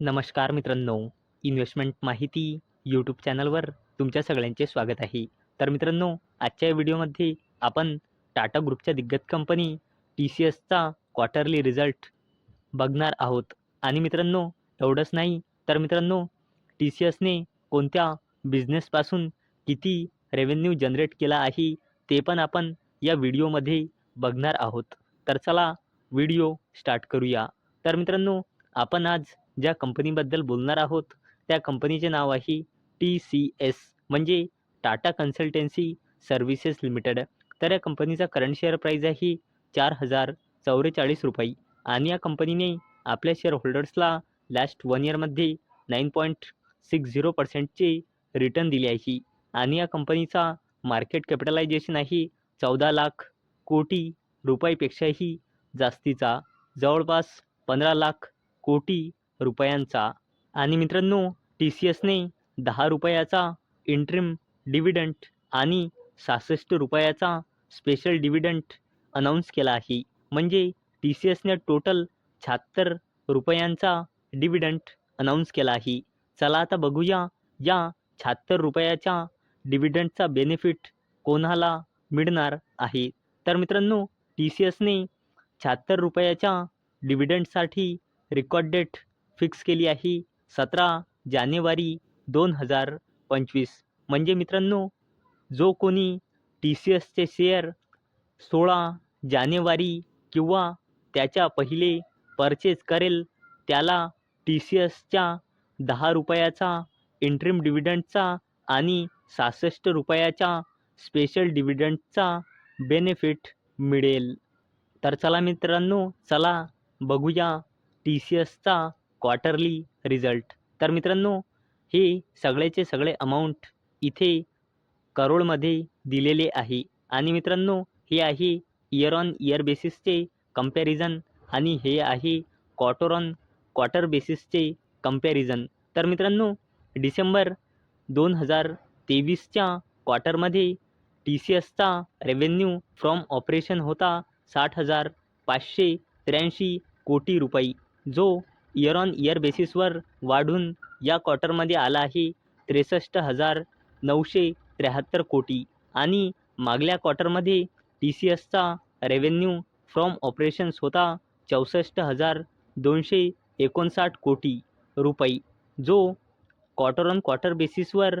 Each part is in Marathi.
नमस्कार मित्रांनो इन्व्हेस्टमेंट माहिती यूट्यूब चॅनलवर तुमच्या सगळ्यांचे स्वागत आहे. तर मित्रांनो आजच्या या व्हिडिओमध्ये आपण टाटा ग्रुपच्या दिग्गज कंपनी टी सी एसचा क्वार्टरली रिझल्ट बघणार आहोत. आणि मित्रांनो एवढंच नाही तर मित्रांनो टी सी एसने कोणत्या बिझनेसपासून किती रेव्हेन्यू जनरेट केला आहे ते पण आपण या व्हिडिओमध्ये बघणार आहोत. तर चला व्हिडिओ स्टार्ट करूया. तर मित्रांनो आपण आज ज्या कंपनीबद्दल बोलणार आहोत त्या कंपनीचे नाव आहे टी सी एस म्हणजे टाटा कन्सल्टन्सी सर्व्हिसेस लिमिटेड. तर या कंपनीचा करंट शेअर प्राईज आहे चार हजार चौवेचाळीस रुपये. आणि या कंपनीने आपल्या शेअर होल्डर्सला लास्ट वन इयरमध्ये नाईन पॉईंट सिक्स झिरो पर्सेंटचे रिटर्न दिले आहे. आणि या कंपनीचा मार्केट कॅपिटलायझेशन आहे चौदा लाख कोटी रुपयापेक्षाही जास्तीचा. जवळपास पंधरा लाख कोटी रुपयांचा. आणि मित्रांनो टी सी एसने दहा रुपयाचा इंट्रीम डिव्हिडंट आणि सहासष्ट रुपयाचा स्पेशल डिव्हिडंट अनाऊन्स केला आहे. म्हणजे टी सी एसने टोटल शहात्तर रुपयांचा डिव्हिडंट अनाऊन्स केला आहे. चला आता बघूया या शहात्तर रुपयाच्या डिव्हिडंटचा बेनिफिट कोणाला मिळणार आहे. तर मित्रांनो टी सी एसने शहात्तर रुपयाच्या डिव्हिडंटसाठी रेकॉर्ड डेट फिक्स केली आहे. सतरा जानेवारी दोन हजार पंचवीस. म्हणजे मित्रांनो जो कोणी टी सी एसचे शेअर सोळा जानेवारी किंवा त्याच्या पहिले परचेस करेल त्याला टी सी एसच्या दहा रुपयाचा इंट्रीम डिव्हिडंटचा आणि सहासष्ट रुपयाच्या स्पेशल डिव्हिडंटचा बेनिफिट मिळेल. तर चला मित्रांनो चला बघूया टी सी एसचा क्वार्टरली रिझल्ट तर मित्रांनो हे सगळ्याचे सगळे अमाऊंट इथे करोडमध्ये दिलेले आहे. आणि मित्रांनो हे आहे इयर ऑन इयर बेसिसचे कंपॅरिझन आणि हे आहे क्वार्टर ऑन क्वार्टर बेसिसचे कंपॅरिझन तर मित्रांनो डिसेंबर दोन हजार तेवीसच्या क्वार्टरमध्ये टी सी एसचा रेव्हेन्यू फ्रॉम ऑपरेशन होता साठ हजार पाचशे त्र्याऐंशी कोटी रुपये. जो इयर ऑन इयर बेसिसवर वाढून या क्वार्टरमध्ये आला आहे त्रेसष्ट हजार नऊशे त्र्याहत्तर कोटी. आणि मागल्या क्वार्टरमध्ये टी सी एसचा रेव्हेन्यू फ्रॉम ऑपरेशन्स होता चौसष्ट हजार दोनशे एकोणसाठ कोटी रुपये जो क्वार्टर ऑन क्वार्टर बेसिसवर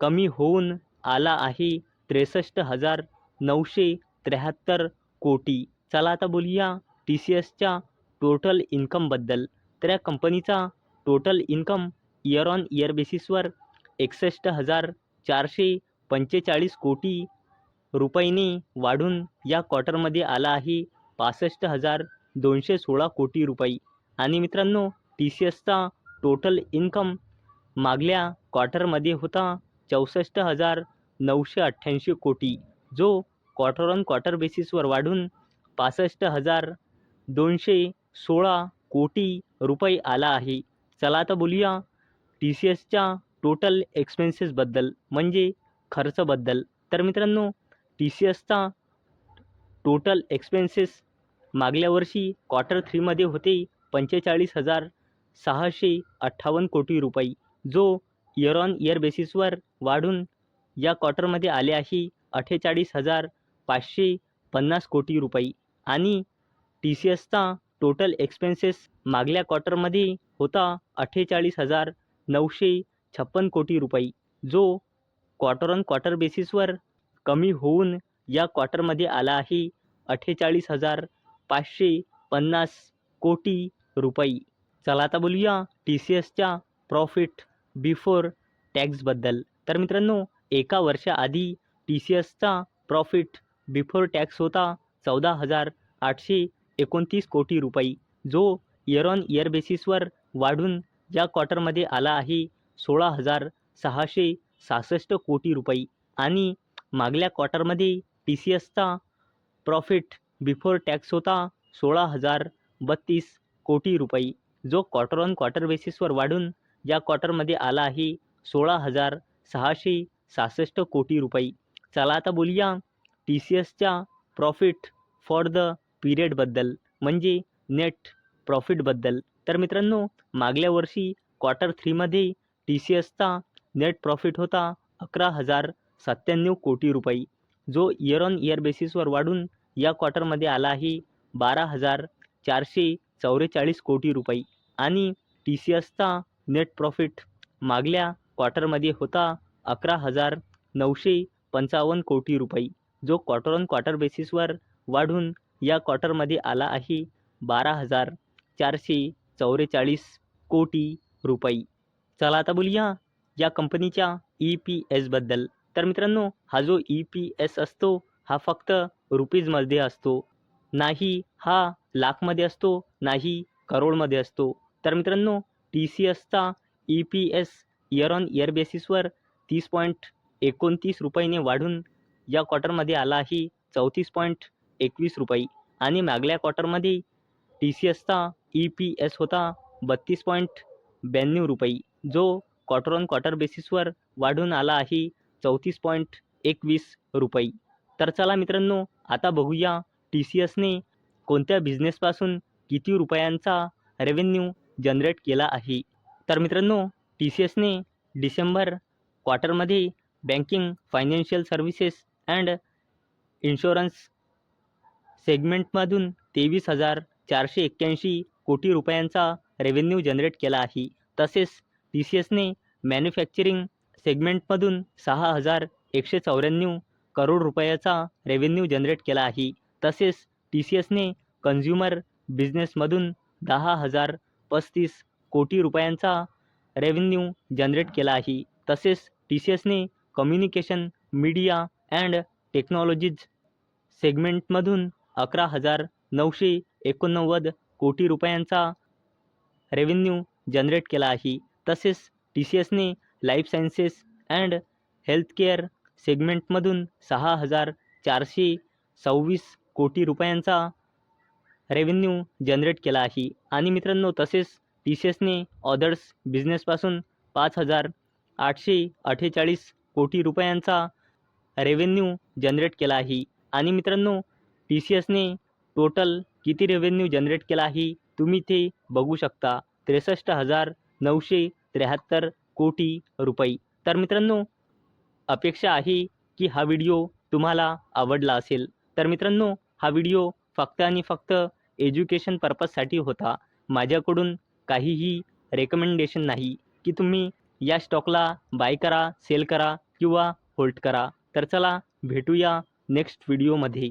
कमी होऊन आला आहे त्रेसष्ट हजार नऊशे त्र्याहत्तर कोटी. चला आता बोलूया टी सी एसच्या टोटल इन्कमबद्दल तर या कंपनीचा total income year on year बेसिसवर एकसष्ट हजार चारशे पंचेचाळीस कोटी रुपयांनी वाढून या क्वार्टरमध्ये आला आहे पासष्ट हजार दोनशे सोळा कोटी रुपये. आणि मित्रांनो टी सी एसचा टोटल इन्कम मागल्या क्वार्टरमध्ये होता चौसष्ट हजार नऊशे अठ्ठ्याऐंशी कोटी जो क्वार्टर ऑन क्वार्टर बेसिसवर वाढून पासष्ट हजार दोनशे सोळा कोटी रुपये आला आहे. चला तर बोलूया टी सी एसच्या टोटल एक्सपेन्सेसबद्दल म्हणजे खर्चबद्दल. तर मित्रांनो टी सी एसचा टोटल एक्सपेन्सेस मागल्या वर्षी क्वार्टर थ्रीमध्ये होते पंचेचाळीस हजार सहाशे अठ्ठावन्न कोटी रुपये जो इयर ऑन इयर बेसिसवर वाढून या क्वार्टरमध्ये आले आहे अठ्ठेचाळीस हजार पाचशे पन्नास कोटी रुपये. आणि टी सी एसचा टोटल एक्सपेन्सेस मागल्या क्वार्टरमध्ये होता अठ्ठेचाळीस हजार नऊशे छप्पन कोटी रुपये जो क्वार्टर ऑन क्वार्टर बेसिसवर कमी होऊन या क्वार्टरमध्ये आला आहे अठ्ठेचाळीस हजार पाचशे पन्नास कोटी रुपये. चला आता बोलूया टी सी एसच्या प्रॉफिट बिफोर टॅक्सबद्दल तर मित्रांनो एका वर्षाआधी टी सी एसचा प्रॉफिट बिफोर टॅक्स होता चौदा हजार आठशे एकोणतीस कोटी रुपये. जो इयर ऑन इयर बेसिसवर वाढून या क्वार्टरमध्ये आला आहे सोळा हजार सहाशे सहासष्ट कोटी रुपये. आणि मागल्या क्वार्टरमध्ये टी सी एसचा प्रॉफिट बिफोर टॅक्स होता सोळा हजार बत्तीस कोटी रुपये. जो क्वार्टर ऑन क्वार्टर बेसिसवर वाढून या क्वार्टरमध्ये आला आहे सोळा हजार सहाशे सहासष्ट कोटी रुपये. चला आता बोलूया टी सी एसच्या प्रॉफिट फॉर द पिरियडबद्दल म्हणजे नेट प्रॉफिटबद्दल तर मित्रांनो मागल्या वर्षी क्वार्टर थ्रीमध्ये टी सी एसचा नेट प्रॉफिट होता अकरा हजार सत्त्याण्णव कोटी रुपये. जो इयर ऑन इयर बेसिसवर वाढून या क्वार्टरमध्ये आला आहे बारा हजार चारशे चौवेचाळीस कोटी रुपये. आणि टी सी एसचा नेट प्रॉफिट मागल्या क्वार्टरमध्ये होता अकरा हजार नऊशे पंचावन्न कोटी रुपये. जो क्वार्टर ऑन क्वार्टर बेसिसवर वाढून या क्वार्टरमध्ये आला आहे बारा हजार चारशे चौवेचाळीस कोटी रुपये. चला आता बोलूया या कंपनीच्या ई पी एसबद्दल तर मित्रांनो हा जो ई पी एस असतो हा फक्त रुपीजमध्ये असतो. नाही हा लाखमध्ये असतो नाही करोडमध्ये असतो. तर मित्रांनो T C एसचा E P S year on year बेसिसवर तीस पॉईंट एकोणतीस रुपयाने वाढून या क्वार्टरमध्ये आला आहे चौतीस पॉईंट एकवीस रुपये. आणि मागल्या क्वार्टरमध्ये टी सी एसचा ई पी एस होता बत्तीस पॉईंट ब्याण्णव रुपये. जो क्वार्टर ऑन क्वार्टर बेसिसवर वाढून आला आहे चौतीस पॉईंट एकवीस रुपये. तर चला मित्रांनो आता बघूया टी सी एसने कोणत्या बिझनेसपासून किती रुपयांचा रेव्हेन्यू जनरेट केला आहे. तर मित्रांनो टी सी एसने December क्वार्टरमध्ये banking financial services and insurance सेगमेंटमधून तेवीस हजार चारशे एक्क्याऐंशी कोटी रुपयांचा रेव्हेन्यू जनरेट केला आहे. तसेच टी सी एसने मॅन्युफॅक्चरिंग सेगमेंटमधून सहा हजार एकशे चौऱ्याण्णव करोड रुपयाचा रेव्हेन्यू जनरेट केला आहे. तसेच टी सी एसने कन्झ्युमर बिझनेसमधून दहा हजार पस्तीस कोटी रुपयांचा रेव्हेन्यू जनरेट केला आहे. तसेच टी सी एसने कम्युनिकेशन मीडिया अँड टेक्नॉलॉजीज सेगमेंटमधून अकरा हजार नऊशे एकोणनव्वद कोटी रुपयांचा रेव्हेन्यू जनरेट केला आहे. तसेच टी सी एसने लाईफ सायन्सेस अँड हेल्थकेअर सेगमेंटमधून सहा हजार चारशे सव्वीस कोटी रुपयांचा रेव्हेन्यू जनरेट केला आहे. आणि मित्रांनो तसेच टी सी एसने ऑदर्स बिझनेसपासून पाच हजार आठशे अठ्ठेचाळीस कोटी रुपयांचा रेव्हेन्यू जनरेट केला आहे. आणि मित्रांनो टी सी एसने टोटल किती रेव्हेन्यू जनरेट केला आहे? तुम्ही ते बघू शकता. त्रेसष्ट हजार नऊशे त्र्याहत्तर कोटी रुपये. तर मित्रांनो अपेक्षा आहे की हा व्हिडिओ तुम्हाला आवडला असेल. तर मित्रांनो हा व्हिडिओ फक्त आणि फक्त एज्युकेशन पर्पजसाठी होता. माझ्याकडून काहीही रेकमेंडेशन नाही की तुम्ही या स्टॉकला बाय करा सेल करा किंवा होल्ड करा. तर चला भेटूया नेक्स्ट व्हिडिओमध्ये